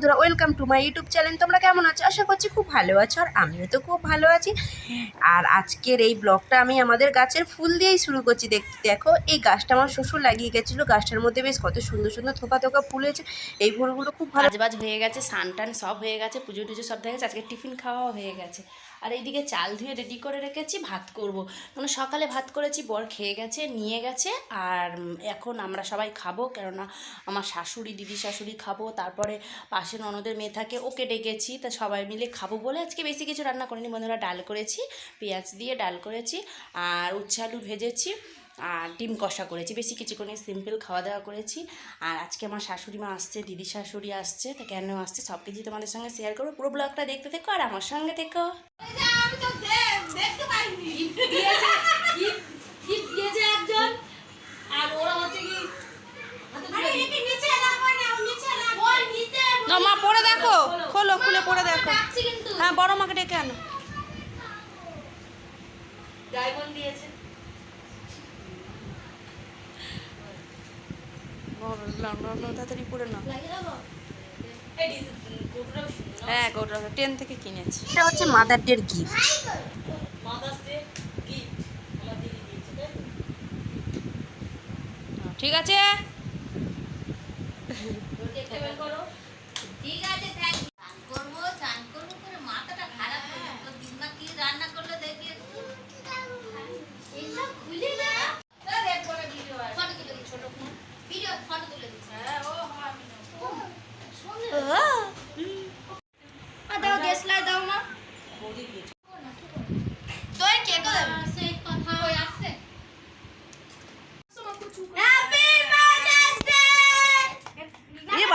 বন্ধুরা welcome to my YouTube channel তোমরা কেমন আছো? আশা করছি খুব ভালো আছো, আর আমিও তো খুব ভালো আছি। আর আজকের এই ব্লগটা আমি আমাদের গাছের ফুল দিয়েই শুরু করছি। দেখো এই গাছটা আমার শ্বশুর লাগিয়ে গেছিল। গাছটার মধ্যে বেশ কত সুন্দর সুন্দর থোকা থোকা ফুল হয়েছে। এই ফুলগুলো খুব ভালো বাজ হয়ে গেছে সান টান সব হয়ে গেছে পুজো টুজো সব হয়ে গেছে। আজকে টিফিন খাওয়াও হয়ে গেছে। আর এইদিকে চাল ধুয়ে রেডি করে রেখেছি, ভাত করব। মানে সকালে ভাত করেছি, বর খেয়ে গেছে, নিয়ে গেছে, আর এখন আমরা সবাই খাব, কেননা আমার শাশুড়ি, দিদি শাশুড়ি খাব, তারপরে পাশে ননদের মেয়ে থাকে, ওকে ডেকেছি, তা সবাই মিলে খাব বলে আজকে বেশি কিছু রান্না করিনি, বন্ধুরা ডাল করেছি, পেঁয়াজ দিয়ে ডাল করেছি, আর উচ্ছে আলু ভেজেছি আর ডিম কষা করেছি। বেশি কিছু করে সিম্পল খাওয়া দাওয়া করেছি। আর আজকে আমার শাশুড়ি মা আসছে দিদি শাশুড়ি আসছে তা কেন আসছে সব কিছু তোমাদের সঙ্গে শেয়ার করব। পুরো ব্লগটা দেখতে থেকো আর আমার সঙ্গে থেকো। না মা পড়ে দেখো। খোলো খুলে। পড়ে দেখো। হ্যাঁ বড় মাকে ডেকে আনো। তাড়াতাড়ি পড়ে না হ্যাঁ গোটা ট্রেন থেকে কিনেছি। এটা হচ্ছে মাদার ডের গিফট ঠিক আছে ঠিক আছে থ্যাংক ইউ চান করব চান করব করে মাথাটা খারাপ হয়ে যাবে তো দিনমা কি রান্না করল দেখি এটা খুলে না ফটো তুলে দিচ্ছি ছোট ফোন ভিডিও ফটো তুলে দিচ্ছি হ্যাঁ ও হ্যাঁ দাও দেশলাই দাও মা তোর কে গো সেই কথা ওই আসছে হ্যাপি মাদার্স ডে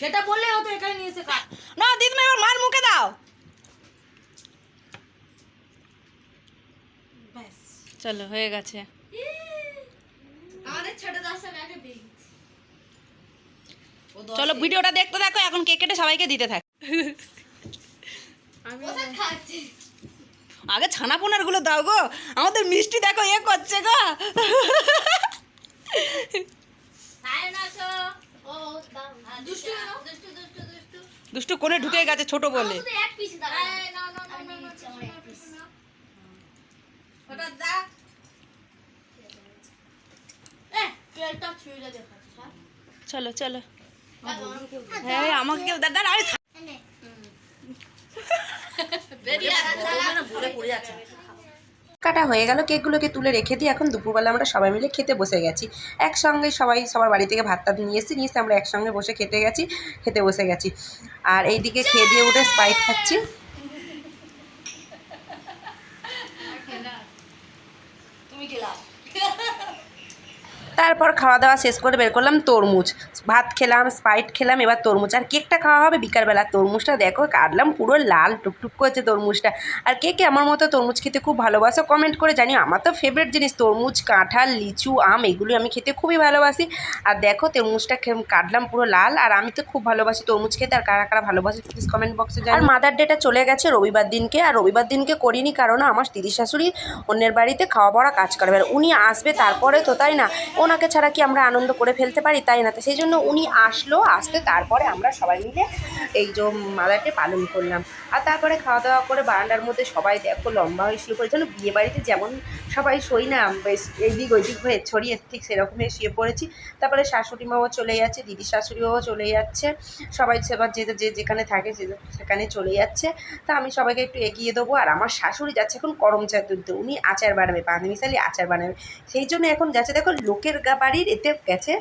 সেটা বললে হতো এখানে নিয়ে এসে না দিদিমা এবার মার মুখে দাও। চলো হয়ে গেছে। আমাদের ছোট দর্শক আগে চলো ভিডিওটা দেখতে থাকো এখন কেক কেটে সবাইকে দিতে থাক। কোথায় খাচ্ছে? আগে ছানা পোনারগুলো দাও গো। আমাদের মিষ্টি দেখো এ করছে গো। দুষ্টু দুষ্টু দুষ্টু দুষ্টু। দুষ্টু কোণে ঢুকে গেছে ছোট বলে। হ্যাঁ চলো চলো। হ্যাঁ আমাকে কেউ দাদা আরে কাটা হয়ে গেল কেকগুলোকে তুলে রেখে দিয়ে এখন দুপুরবেলা আমরা সবাই মিলে খেতে বসে গেছি। একসঙ্গে সবাই সবার বাড়ি থেকে ভাত টাত নিয়ে এসে নিয়ে এসে আমরা একসঙ্গে বসে খেতে গেছি খেতে বসে গেছি। আর এইদিকে খেয়ে দিয়ে উঠে স্পাইট খাচ্ছি। তারপর খাওয়া দাওয়া শেষ করে বের করলাম তরমুজ। ভাত খেলাম স্পাইট খেলাম এবার তরমুজ আর কেকটা খাওয়া হবে বিকালবেলা। তরমুজটা দেখো কাটলাম পুরো লাল টুকটুক করেছে তরমুজটা। আর কে কে আমার মতো তরমুজ খেতে খুব ভালোবাসো কমেন্ট করে জানি আমার তো ফেভারিট জিনিস তরমুজ কাঁঠাল লিচু আম এগুলো আমি খেতে খুবই ভালোবাসি। আর দেখো তরমুজটা কাটলাম পুরো লাল। আর আমি তো খুব ভালোবাসি তরমুজ খেতে। আর কারা কারা ভালোবাসি প্লিজ কমেন্ট বক্সে জানাও। আর মাদার ডেটা চলে গেছে রবিবার দিনকে। আর রবিবার দিনকে করিনি কারণ আমার দিদি শাশুড়ি অন্যের বাড়িতে খাওয়া পড়া কাজ করবে আর উনি আসবে তারপরে তো তাই না? ওনাকে ছাড়া কি আমরা আনন্দ করে ফেলতে পারি? তাই না? সেই জন্য উনি আসলো, আসতে তারপরে আমরা সবাই মিলে এই যে মাদারটে পালন করলাম। আর তারপরে খাওয়া দাওয়া করে বারান্দার মধ্যে সবাই দেখো লম্বা হয়ে শুয়ে পড়েছে। যেন বিয়ে বাড়িতে যেমন সবাই শোই না বেশ এইদিক ওইদিক হয়ে ছড়িয়ে ঠিক সেরকমই শুয়ে পড়েছি। তারপরে শাশুড়ি মাও চলে যাচ্ছে, দিদি শাশুড়িও চলে যাচ্ছে। সবাই সেবার যে যে যেখানে থাকে সেখানে চলে যাচ্ছে। তা আমি সবাইকে একটু এগিয়ে দেবো। আর আমার শাশুড়ি যাচ্ছে এখন করম চা তুলতে উনি আচার বানাবে মিশালি আচার বানাবে। সেই জন্য এখন যাচ্ছে, দেখো লোকের লোকের গা- বাড়ির এতে গেছে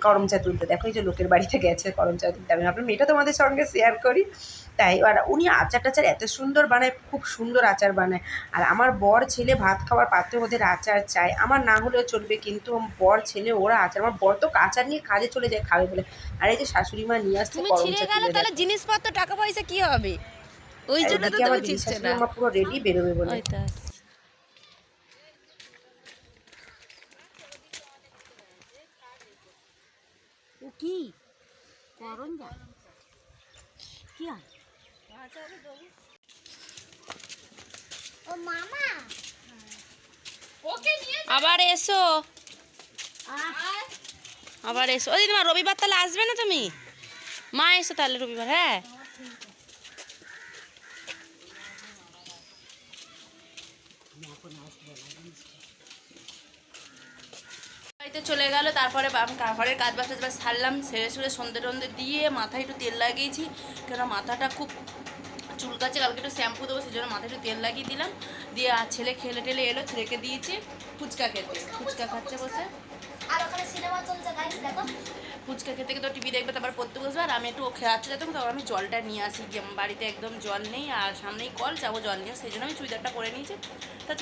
করম চা তুলতে। দেখো এই যে লোকের বাড়িতে গেছে করম চা তুলতে। আমি আপনার মেয়েটা তোমাদের সঙ্গে শেয়ার করি। তাই আর উনি আচার টাচার এত সুন্দর বানায় খুব সুন্দর আচার বানায়। আর আমার বর ছেলে ভাত খাওয়ার পাত্রে ওদের আচার চাই আমার না হলেও চলবে কিন্তু বর ছেলে ওরা আচার আমার বর তো আচার নিয়ে কাজে চলে যায় খাবে বলে। আর এই যে শাশুড়ি মা নিয়ে আসছে করম চা তাহলে জিনিসপত্র টাকা পয়সা কি হবে? ওই জন্য তো আমার তুমি শাশুড়ি না। মা পুরো রেডি বেরোবে বলে ওই তো ও কি? করন যা। কি হয়? ও মামা। ওকে নিয়ে আবার এসো। আবার এসো। ও দিদিমা রবিবার তাহলে আসবে না তুমি? মা এসো তাহলে রবিবার হ্যাঁ? বাড়িতে চলে গেল তারপরে আমি ঘরের কাজ বাজ বাজ সারলাম সেরে সুরে সন্ধে টন্ধে দিয়ে মাথায় একটু তেল লাগিয়েছি কেন মাথাটা খুব চুলকাচ্ছে কালকে একটু শ্যাম্পু দেবো সেই জন্য মাথায় একটু তেল লাগিয়ে দিলাম দিয়ে আর ছেলে খেলে টেলে এলো ছেলেকে দিয়েছি ফুচকা খেতে ফুচকা খাচ্ছে বসে। আর ওখানে সিনেমা চলছে গাইস দেখো। ফুচকা খেতে তো টিভি দেখবে তারপর পড়তে বসবে আর আমি একটু খেয়াচ্ছে যেতাম তারপর আমি জলটা নিয়ে আসি বাড়িতে একদম জল নেই আর সামনেই কল যাব জল নিয়ে সেই জন্য আমি চুড়িদারটা করে নিয়েছি। তা